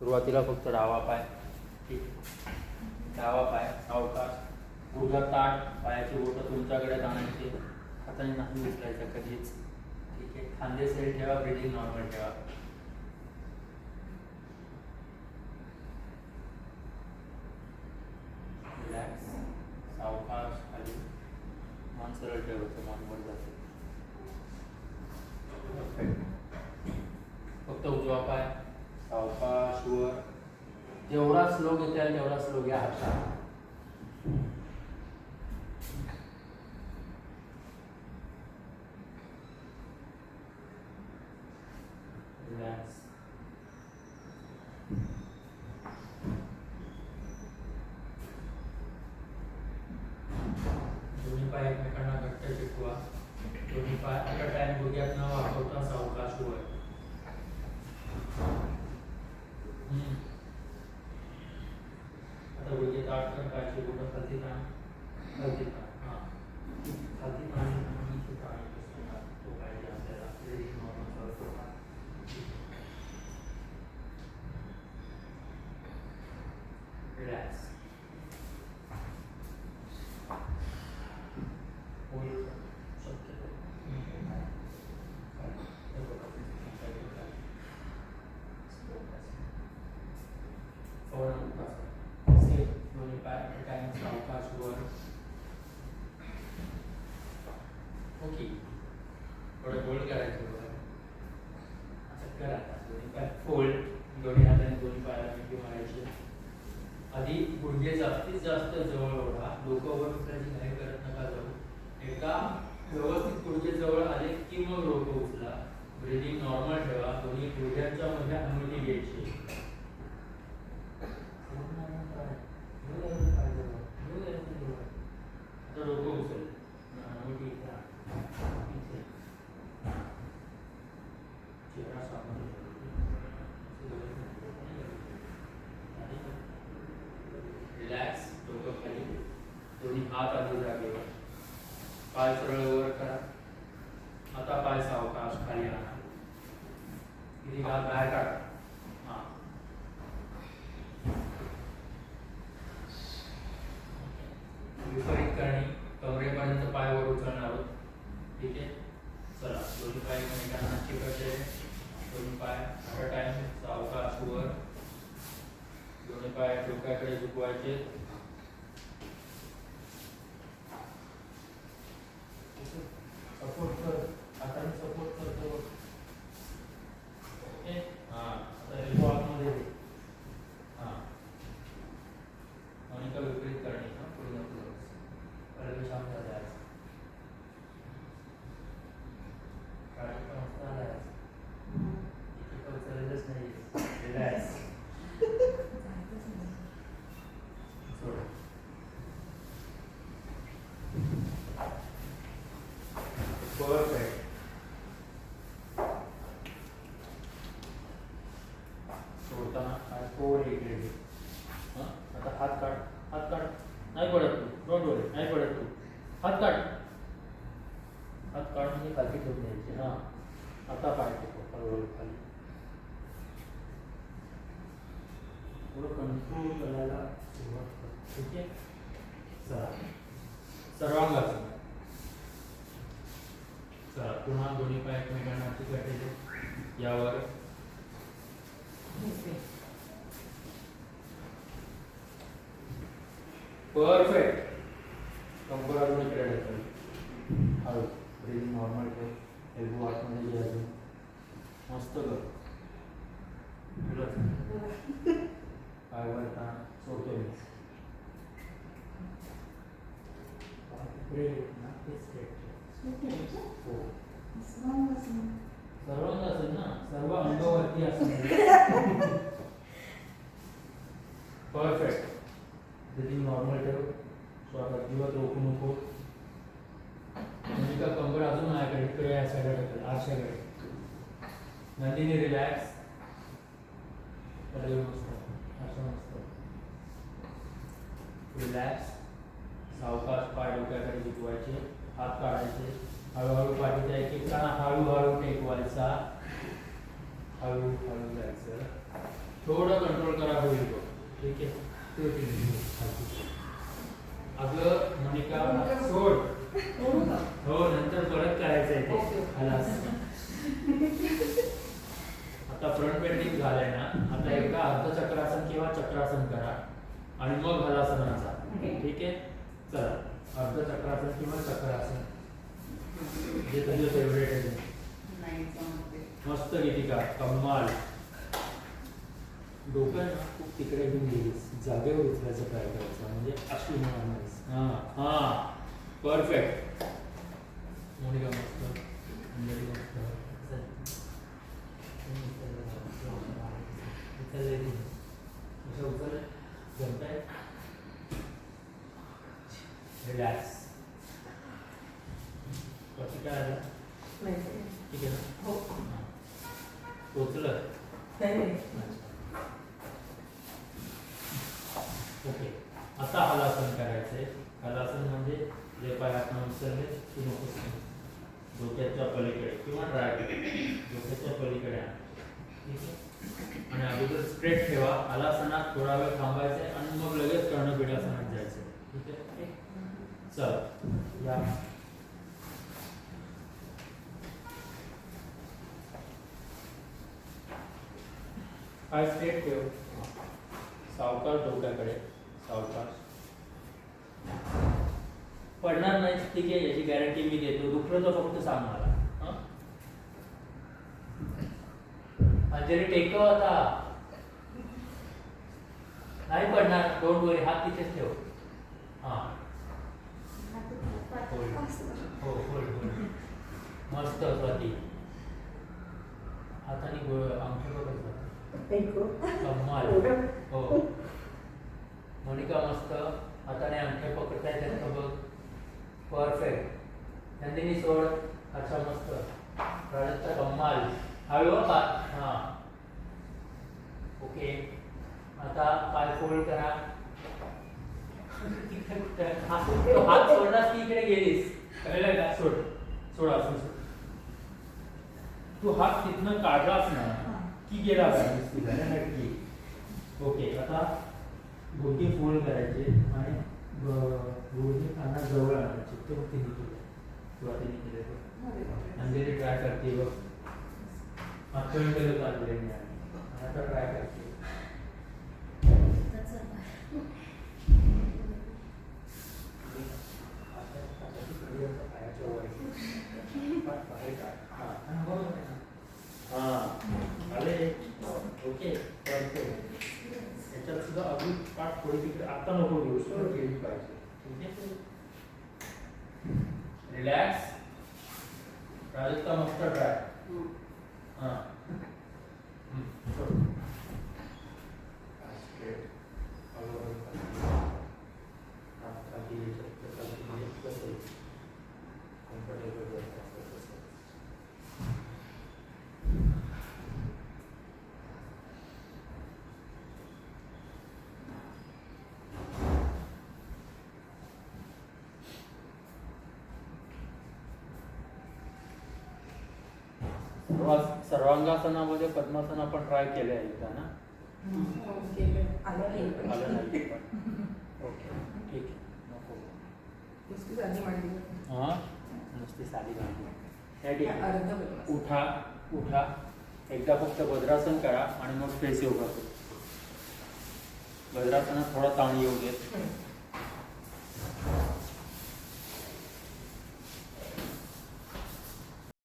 सुरुवातीला फक्त डावा पाय. ठीक. डावा पाय सावकाश. गुडघा ताट पायाची बोटं तुमच्याकडे जाण्याची. हाताने नाही उचलायचं कधीच. ठीक आहे. खांदे सेल ठेवा ब्रिदिंग नॉर्मल ठेवा. रिलॅक्स सावकाश खाली. मन सरळ ठेवायचं मान वर जाते Perfect. फक्त उजवा पाय सावकाश वर जेवढा स्लो घेता येईल तेवढा स्लो घ्या हातात. दोन्ही पाय एकमेकांना घट्ट टिकवा दोन्ही पाय अट टाइम गुडघ्यात न वापरता सावकाश वर. हम्म. आता गुडघे ताट कर पायाची बोटं खालती ताण खालती ताण हां खालती ताण आणि इथे ताण कसं तो पाहिजे आपल्याला Breathing normal करतो का? Relax. Hold शक्यतो. हे बघा, हे बघा. और से दोन्ही पाय टाइम सावकाश वर हो ओके थोडं होल्ड करायचं बघा. असं करा. दोन्ही पाय फोल्ड दोन्ही हाताने दोन्ही पायाला मिठी मारायची. आधी गुडघे जास्तीत जास्त जवळ ओढा. डोकं वर उचलायची घाई करत नका जाऊ. एकदा व्यवस्थित गुडघे जवळ आले की मग डोकं उचला. ब्रिदिंग नॉर्मल ठेवा. दोन्ही गुडघ्यांच्या मध्ये अनुमती घ्यायची आता डोकं उचल अनुमती घ्या इथे. चेहरा सामोरे रिलॅक्स डोकं खाली दोन्ही हात आधी जागेवर पाय सरळ वर करा. आता पाय सावकाश खाली आणा किती हात बाहेर काढा. हा. विपरीत करणे. कमरेपर्यंत पाय वर उचलणार आहोत. ठीक आहे चला दोन्ही पाय एकमेकांना चिकटले दोन्ही पाय अट टाइम सावकाश वर दोन्ही पाय डोक्याकडे झुकवायचे सपोर्ट कर हाताने सपोर्ट करतो ओके हां आता एल्बो आतमध्ये दे हां आणि का विपरीत करणे हां पूर्ण क्लोज पहिले शांत राहायचं काळजी पण असणार राहायचं इथे तर उचललेलंच नाही रिलॅक्स सोड परफेक्ट सोडताना हात फोर इकडे ठेव. हं? आता हात काढ हात काढ नाही पडत तू डोंट वरी नाही पडत तू हात काढ हात काढ म्हणजे खाली ठेवून द्यायचे हां आता पाय टेकव हळूहळू खाली थोडं कंट्रोल करायला सुरुवात कर ठीक आहे? चला. सर्वांगासन चला पुन्हा दोन्ही पाय एकमेकांना चिकटले यावर. परफेक्ट कंबर अजून इकडे ढकल हळू. ब्रिदिंग नॉर्मल ठेव. एल्बो आतमध्ये घे अजून. मस्त कर. इकडे नाक straight ठेव. सर्वांग असेल ना? सर्व अंगावरती असेल परफेक्ट ब्रिदिंग नॉर्मल ठेव श्वास अजिबात रोखू नको म्हणजे कंबर अजून माझ्याकडे इकडे या साईडला आरशाकडे नंदिनी रिलॅक्स त्याला मस्त असं मस्त रिलॅक्स सावकाश पाय डोक्याकडे झुकवायचे हात काढायचे. हळूहळू पाठीच्या एक एक काना हळूहळू टेकवायचा? हळू हळू जायचं. थोडं कंट्रोल करा होईल तो ठीक आहे. अगं मोनिका सोड. हो नंतर परत करायचं आहे ते. खलास. आता फ्रंट बेंडिंग झालंय ना आता एकदा अर्धचक्रासन किंवा चक्रासन करा आणि मग हलासनाचा. ठीक आहे? चला अर्धचक्रासन किंवा चक्रासन जे तुझे फेवरेट आहे. मस्त गीतिका कम्माल डोकं ना खूप तिकडे घेऊन गेलीस जागेवर उचलायचा ट्राय करायचा म्हणजे अशी होणार नाहीस हां हां परफेक्ट मोनिका मस्त मस्त चल. तुम्ही उचललं का? उचललंय की नाही? असं उचललंय? जमतंय? रिलॅक्स कशी काय आलं नाही ते. ठीक आहे ना हो. हां. पोचलं नाही, नाही. ओके आता हलासन करायचंय हलासन म्हणजे जे पाय आपण उचलले ते नको डोक्याच्या पलीकडे किंवा ड्राय डोक्याच्या पलीकडे आण. ठीक आहे? आणि अगोदर स्ट्रेट ठेवा. हलासनात थोडा वेळ थांबायचंय आणि मग लगेच कर्णपीठासनात जायचंय ठीक आहे? चल. या. पाय स्ट्रेट ठेव. सावकाश डोक्याकडे. सावकाश पडणार नाही ठीक आहे याची गॅरंटी मी देतो. दुखलं तर फक्त सांग मला. हं? अंजली टेकव आता. नाही पडणार डोंट वरी हात तिथेच ठेव. हा. हो होल्ड होल्ड मस्त स्वाती. हाताने गोळ अंगठे बघत. कमाल? हो. मोनिका मस्त हाताने अंगठे पकडताय त्यांचं बघ. परफेक्ट नंदिनी सोड अच्छा मस्त. प्राजक्ता कमाल. हळू हो पा हां. ओके. आता पाय फोल्ड करा? हा, हात सोडलास की इकडे गेलीस. का सोड. सोड असं सोड. तू हात तिथनं काढलास ना की गेला नक्की? ओके आता घोटी फोल्ड करायचे आणि घोटी खाना जवळ आणायचे. ते फक्त तिने केलं. सुरुवातीने केलं ते. ट्राय करते बघ. मागच्या वेळी केलं आणि आता ट्राय करते आता- आता ती खाली आता पायाच्या वर आहे. पाय बाहेर काढ. हां, हां, बरोबर आहे ना. हां, आले ओके परफेक्ट याच्यात सुद्धा अजून पाठ थोडी तिकडे आता नको घेऊ सुद्धा केली पाहिजे. ठीक आहे. रिलॅक्स प्राजक्ता मस्त ट्राय हं. हां हम्म, सोड. Straight. हळूहळू खाली. हात खाली, चक्कर खाली, म्हणजे कसं आहे? Comfortable वाटतं तसं. सर्वा- सर्वांगासनामध्ये पद्मासन आपण ट्राय केले आहे एकदा ना? आलं नाही पण. ओके ठीक आहे. नको. नुसती साधी मांडली. हां ठीक आहे. उठा उठा. एकदा फक्त भद्रासन करा आणि मग स्पेस योगा करू. भद्रासनात थोडा ताण येऊ देत.